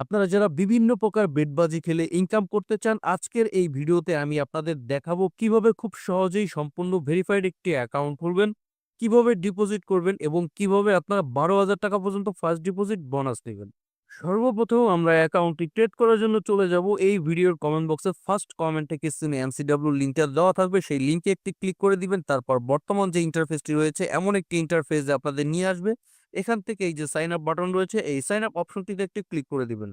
আপনারা যারা বিভিন্ন প্রকার বেটবাজি খেলে ইনকাম করতে চান, আজকের এই ভিডিওতে আমি আপনাদের দেখাবো কীভাবে খুব সহজেই সম্পূর্ণ ভেরিফাইড একটি অ্যাকাউন্ট খুলবেন, কীভাবে ডিপোজিট করবেন এবং কীভাবে আপনারা বারো হাজার টাকা পর্যন্ত ফার্স্ট ডিপোজিট বোনাস নেবেন। সর্বপ্রথম আমরা অ্যাকাউন্টটি ট্রেড করার জন্য চলে যাব। এই ভিডিওর কমেন্ট বক্সে ফার্স্ট কমেন্ট কমেন্টে কিস্তিনে এমসিডাব্লিউ লিঙ্কটা দেওয়া থাকবে। সেই লিঙ্কে একটি ক্লিক করে দিবেন, তারপর বর্তমান যে ইন্টারফেসটি রয়েছে, এমন একটি ইন্টারফেস আপনাদের নিয়ে আসবে। এখান থেকে এই যে সাইন আপ বাটন রয়েছে, এই সাইন আপ অপশনটিতে একটি ক্লিক করে দিবেন।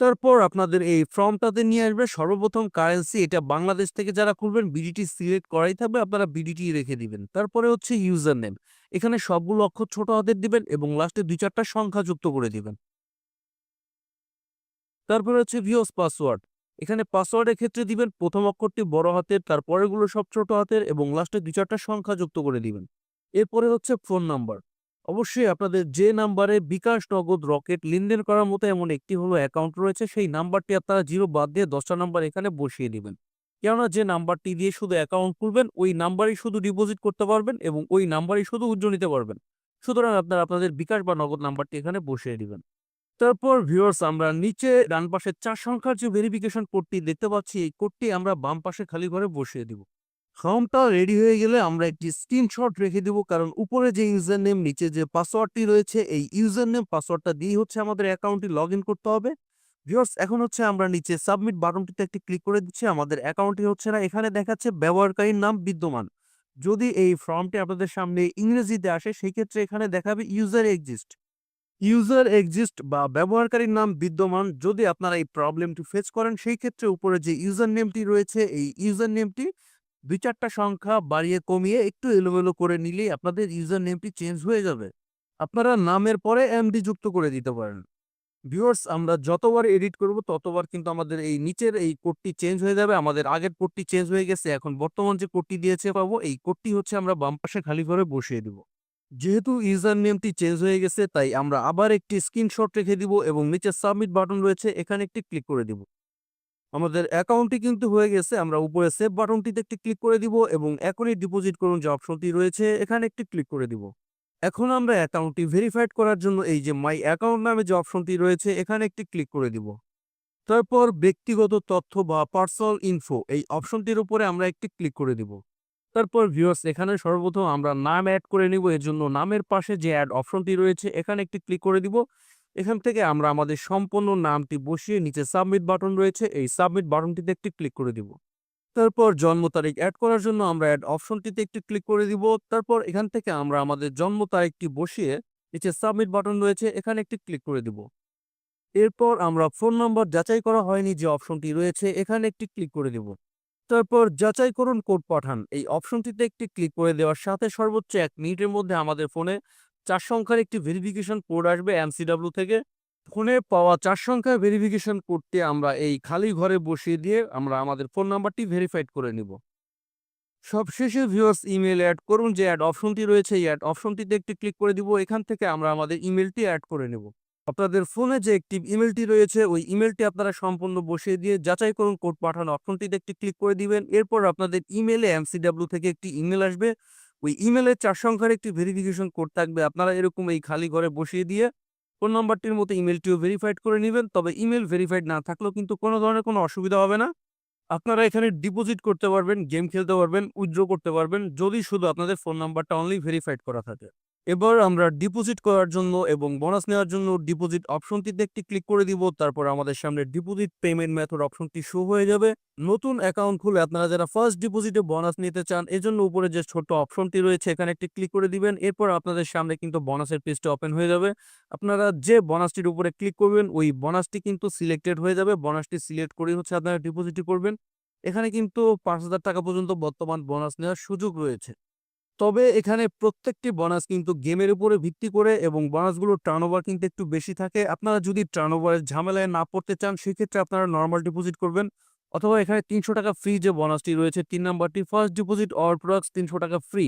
তারপর আপনাদের এই ফর্মটাতে নিয়ে আসবে সর্বপ্রথম কারেন্সি এটা বাংলাদেশ থেকে যারা খুলবেন বিডিটি সিলেক্ট করাই থাকবে, আপনারা বিডিটি রেখে দিবেন। তারপরে হচ্ছে ইউজার নেম এখানে সবগুলো অক্ষর ছোট হাতের দিবেন এবং লাস্টে দুই চারটা সংখ্যা যুক্ত করে দিবেন। তারপরে হচ্ছে ভিওস পাসওয়ার্ড এখানে পাসওয়ার্ডের ক্ষেত্রে দিবেন, প্রথম অক্ষরটি বড় হাতের তারপরেগুলো সব ছোট হাতের এবং লাস্টে দুই চারটা সংখ্যা যুক্ত করে দিবেন। এরপরে হচ্ছে ফোন নাম্বার অবশ্যই আপনাদের যে নাম্বারে বিকাশ নগদ রকেট লেনদেন করার মতো এমন একটি হলো অ্যাকাউন্ট রয়েছে, সেই নাম্বারটি আপনারা জিরো বাদ দিয়ে দশটা নাম্বার এখানে বসিয়ে দিবেন। কেননা যে নাম্বারটি দিয়ে শুধু অ্যাকাউন্ট খুলবেন, ওই নাম্বারই শুধু ডিপোজিট করতে পারবেন এবং ওই নাম্বারই শুধু উজ্জ্বল নিতে পারবেন। সুতরাং আপনারা আপনাদের বিকাশ বা নগদ নাম্বারটি এখানে বসিয়ে দিবেন। তারপর ভিউয়ার্স, আমরা নিচে ডান পাশে চার সংখ্যার যে ভেরিফিকেশন কোডটি দেখতে পাচ্ছি, এই কোডটি আমরা বাম পাশে খালি ঘরে বসিয়ে দিব। ফর্মটা রেডি হয়ে গেলে আমরা একটি স্ক্রিনশট রেখে দিব। কারণ উপরে যে ইউজার নেম নিচে যে পাসওয়ার্ডটি রয়েছে, এই ইউজার নেম পাসওয়ার্ডটা দিয়ে হচ্ছে আমাদের অ্যাকাউন্টটি লগ করতে হবে। ভিউয়ার্স এখন হচ্ছে আমরা নিচে সাবমিট বাটনটিতে একটি ক্লিক করে দিচ্ছি। আমাদের অ্যাকাউন্টটি হচ্ছে না। এখানে দেখাচ্ছে ব্যবহারকারীর নাম বিদ্যমান। যদি এই ফর্মটি আপনাদের সামনে ইংরেজিতে আসে, সেই ক্ষেত্রে এখানে দেখাবে ইউজার এক্সিস্ট ইউজার এক্সিস্ট বা ব্যবহারকারীর নাম বিদ্যমান। যদি আপনারা এই প্রবলেমটি ফেস করেন, সেই ক্ষেত্রে উপরে যে ইউজার নেমটি রয়েছে, এই ইউজার নেমটি দুই চারটা সংখ্যা বাড়িয়ে কমিয়ে একটু এলোমেলো করে নিলেই আপনাদের ইউজার নেমটি চেঞ্জ হয়ে যাবে। আপনারা নামের পরে এমডি যুক্ত করে দিতে পারেন। ভিউয়ার্স, আমরা যতবার এডিট করব, ততবার কিন্তু আমাদের এই নিচের এই কোডটি চেঞ্জ হয়ে যাবে। আমাদের আগের কোডটি চেঞ্জ হয়ে গেছে, এখন বর্তমান যে কোডটি দিয়েছে পাবো, এই কোডটি হচ্ছে আমরা বাম পাশে খালি করে বসিয়ে দিব। যেহেতু ইউজার নেমটি চেঞ্জ হয়ে গেছে, তাই আমরা আবার একটি স্ক্রিনশট রেখে দিব এবং নিচে সাবমিট বাটন রয়েছে, এখানে একটি ক্লিক করে দিব। আমাদের অ্যাকাউন্টটি কিন্তু হয়ে গেছে। আমরা উপরে সেভ বাটনটিতে একটি ক্লিক করে দিব এবং এখনই ডিপোজিট করুন যে অপশনটি রয়েছে, এখানে একটি ক্লিক করে দিব। এখন আমরা অ্যাকাউন্টটি ভেরিফাইড করার জন্য এই যে মাই অ্যাকাউন্ট নামে যে অপশনটি রয়েছে, এখানে একটি ক্লিক করে দিব। তারপর ব্যক্তিগত তথ্য বা পার্সোনাল ইনফো এই অপশনটির উপরে আমরা একটি ক্লিক করে দিব। তারপর ভিউয়ার্স, এখানে সর্বপ্রথম আমরা নাম অ্যাড করে নিব। এর জন্য নামের পাশে যে অ্যাড অপশনটি রয়েছে, এখানে একটি ক্লিক করে দিব। এখান থেকে আমরা আমাদের সম্পূর্ণ নামটি বসিয়ে নিচে সাবমিট বাটন রয়েছে। এই সাবমিট বাটনটিতে একটি ক্লিক করে দিব। তারপর জন্ম তারিখ অ্যাড করার জন্য আমরা অ্যাড অপশনটিতে একটি ক্লিক করে দিব। তারপর এখান থেকে আমরা আমাদের জন্ম তারিখটি বসিয়ে নিচে সাবমিট বাটন রয়েছে, এখানে একটি ক্লিক করে দিব। এরপর আমরা ফোন নম্বর যাচাই করা হয়নি যে অপশনটি রয়েছে, এখানে একটি ক্লিক করে দিব। তারপর যাচাই করুন কোড পাঠান। এই অপশনটিতে একটি ক্লিক করে দেওয়ার সাথে সর্বোচ্চ এক মিনিটের মধ্যে আমাদের ফোনে চার সংখ্যার একটি ভেরিফিকেশন কোড আসবে এমসিডাব্লিউ থেকে। ফোনে পাওয়া চার সংখ্যার ভেরিফিকেশন কোডটি আমরা এই খালি ঘরে বসিয়ে দিয়ে আমরা আমাদের ফোন নাম্বারটি ভেরিফাইড করে নিব। সবশেষে ভিউয়ার্স ইমেল অ্যাড করুন যে অ্যাড অপশনটি রয়েছে, এই অ্যাড অপশনটিতে একটি ক্লিক করে দিব, এখান থেকে আমরা আমাদের ইমেলটি অ্যাড করে নেব। আপনাদের ফোনে যে একটি ইমেলটি রয়েছে, ওই ইমেলটি আপনারা সম্পূর্ণ বসিয়ে দিয়ে যাচাই করুন কোড পাঠানো অপশনটিতে একটি ক্লিক করে দিবেন। এরপর আপনাদের ইমেলে এমসিডাব্লিউ থেকে একটি ইমেল আসবে। ওই ইমেলের চার সংখ্যার একটি ভেরিফিকেশন কোড থাকবে। আপনারা এরকম এই খালি ঘরে বসিয়ে দিয়ে ফোন নম্বরটির মতো ইমেলটিও ভেরিফাইড করে নেবেন। তবে ইমেল ভেরিফাইড না থাকলেও কিন্তু কোনো ধরনের কোনো অসুবিধা হবে না। আপনারা এখানে ডিপোজিট করতে পারবেন গেম খেলতে পারবেন উইথড্র করতে পারবেন। যদি শুধু আপনাদের ফোন নাম্বারটা অনলি ভেরিফাইড করা থাকে। এবার আমরা ডিপোজিট করার জন্য এবং বোনাস নেওয়ার জন্য ডিপোজিট অপশনটিতে একটি ক্লিক করে দিব। তারপর আমাদের সামনে ডিপোজিট পেমেন্ট মেথড অপশনটি শো হয়ে যাবে। নতুন অ্যাকাউন্ট খুলে আপনারা যারা ফার্স্ট ডিপোজিটে বোনাস নিতে চান, এজন্য উপরে যে ছোট অপশনটি রয়েছে, এখানে একটি ক্লিক করে দিবেন। এরপর আপনাদের সামনে কিন্তু বোনাসের পেজটা ওপেন হয়ে যাবে। আপনারা যে বোনাসটির উপরে ক্লিক করবেন, ওই বোনাসটি কিন্তু সিলেক্টেড হয়ে যাবে। বোনাসটি সিলেক্ট করে হচ্ছে আপনারা ডিপোজিটই করবেন। এখানে কিন্তু পাঁচ হাজার টাকা পর্যন্ত বর্তমান বোনাস নেওয়ার সুযোগ রয়েছে। তবে এখানে প্রত্যেকটি বোনাস কিন্তু গেমের উপরে ভিত্তি করে এবং বোনাসগুলোর টার্নওভার কিন্তু একটু বেশি থাকে। আপনারা যদি টার্নওভারের ঝামেলায় না পড়তে চান, সেক্ষেত্রে আপনারা নর্মাল ডিপোজিট করবেন। অথবা এখানে তিনশো টাকা ফ্রি যে বোনাসটি রয়েছে, তিন নাম্বারটি ফার্স্ট ডিপোজিট অর প্রোডাক্টস তিনশো টাকা ফ্রি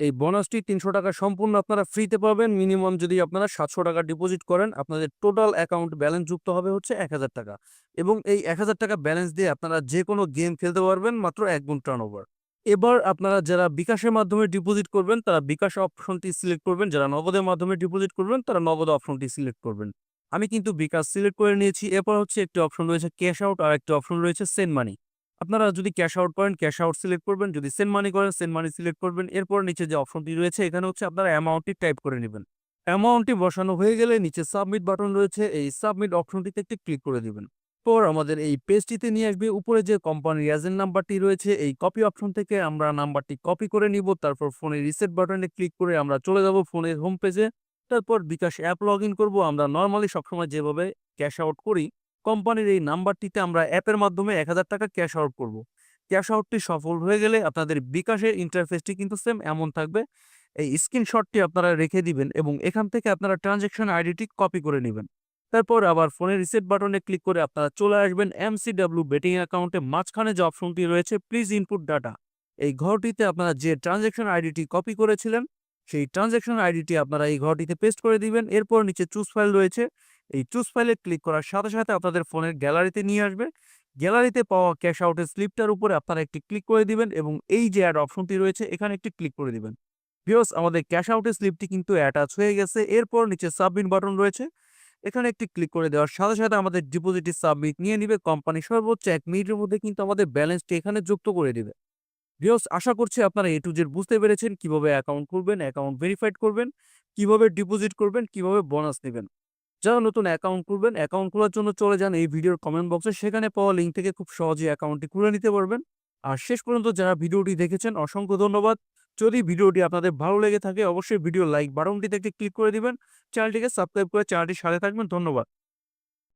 এই বোনাসটি তিনশো টাকা সম্পূর্ণ আপনারা ফ্রিতে পাবেন। মিনিমাম যদি আপনারা সাতশো টাকা ডিপোজিট করেন, আপনাদের টোটাল অ্যাকাউন্ট ব্যালেন্স যুক্ত হবে হচ্ছে এক হাজার টাকা। এবং এই এক হাজার টাকা ব্যালেন্স দিয়ে আপনারা যে কোনো গেম খেলতে পারবেন মাত্র এক গুণ টার্নওভার এবার আপনারা যারা বিকাশের মাধ্যমে ডিপোজিট করবেন, তারা বিকাশ অপশনটি সিলেক্ট করবেন। যারা নগদের মাধ্যমে ডিপোজিট করবেন, তারা নগদ অপশনটি সিলেক্ট করবেন। আমি কিন্তু বিকাশ সিলেক্ট করে নিয়েছি। এরপর হচ্ছে একটি অপশন রয়েছে ক্যাশ আউট আর একটি অপশন রয়েছে সেন্ড মানি আপনারা যদি ক্যাশ আউট করেন ক্যাশ আউট সিলেক্ট করবেন। যদি সেন্ড মানি করেন সেন্ড মানি সিলেক্ট করবেন। এরপর নিচে যে অপশনটি রয়েছে, এখানে হচ্ছে আপনারা অ্যামাউন্টটি টাইপ করে নেবেন। অ্যামাউন্টটি বসানো হয়ে গেলে নিচে সাবমিট বাটন রয়েছে। এই সাবমিট অপশনটিতে একটি ক্লিক করে দিবেন। পর আমাদের এই পেজটিতে নিয়ে আসবে। উপরে যে কোম্পানির এজেন্ট নাম্বারটি রয়েছে, এই কপি অপশন থেকে আমরা নাম্বারটি কপি করে নিব। তারপর ফোনের রিসেট বাটনে ক্লিক করে আমরা চলে যাব ফোনের হোম পেজে তারপর বিকাশ অ্যাপ লগ ইন করব। আমরা নর্মালি সবসময় যেভাবে ক্যাশ আউট করি কোম্পানির এই নাম্বারটিতে আমরা অ্যাপের মাধ্যমে এক হাজার টাকা ক্যাশ আউট করব। ক্যাশ আউটটি সফল হয়ে গেলে আপনাদের বিকাশের ইন্টারফেসটি কিন্তু সেম এমন থাকবে। এই স্ক্রিনশটটি আপনারা রেখে দিবেন এবং এখান থেকে আপনারা ট্রানজ্যাকশন আইডিটি কপি করে নেবেন। তারপর আবার ফোনের রিসেট বাটনে ক্লিক করে আপনারা চলে আসবেন এমসিডাব্লিউ বেটিং অ্যাকাউন্টে মাঝখানে যে অপশনটি রয়েছে প্লিজ ইনপুট ডাটা এই ঘরটিতে আপনারা যে ট্রানজ্যাকশন আইডিটি কপি করেছিলেন, সেই ট্রানজ্যাকশন আইডিটি আপনারা এই ঘরটিতে পেস্ট করে দিবেন। এরপর নিচে চুজ ফাইল রয়েছে। এই চুজ ফাইলে ক্লিক করার সাথে সাথে আপনাদের ফোনের গ্যালারিতে নিয়ে আসবে। গ্যালারিতে পাওয়া ক্যাশ আউটের স্লিপটার উপরে আপনারা একটি ক্লিক করে দিবেন এবং এই যে অ্যাড অপশনটি রয়েছে, এখানে একটি ক্লিক করে দিবেন। ভিওস আমাদের ক্যাশ আউটের স্লিপটি কিন্তু অ্যাটাচ হয়ে গেছে। এরপর নিচে সাবমিট বাটন রয়েছে। এখানে একটি ক্লিক করে দেওয়ার সাথে সাথে আমাদের ডিপোজিটটি সাবমিট নিয়ে নিবে। কোম্পানি সর্বোচ্চ এক মিনিটের মধ্যে কিন্তু আমাদের ব্যালেন্সটি এখানে যুক্ত করে দিবে। ভিওস আশা করছি আপনারা এ টু জেড বুঝতে পেরেছেন কীভাবে অ্যাকাউন্ট খুলবেন অ্যাকাউন্ট ভেরিফাইড করবেন, কীভাবে ডিপোজিট করবেন, কীভাবে বোনাস নেবেন। যারা নতুন অ্যাকাউন্ট খুলবেন অ্যাকাউন্ট খোলার জন্য চলে যান এই ভিডিওর কমেন্ট বক্সে সেখানে পাওয়া লিঙ্ক থেকে খুব সহজেই অ্যাকাউন্টটি খুলে নিতে পারবেন। আর শেষ পর্যন্ত যারা ভিডিওটি দেখেছেন, অসংখ্য ধন্যবাদ। যদি ভিডিওটি আপনাদের ভালো লেগে থাকে, অবশ্যই ভিডিও লাইক বাটনটিতে একটি ক্লিক করে দিবেন। চ্যানেলটিকে সাবস্ক্রাইব করে চ্যানেলটির সাথে থাকবেন। ধন্যবাদ।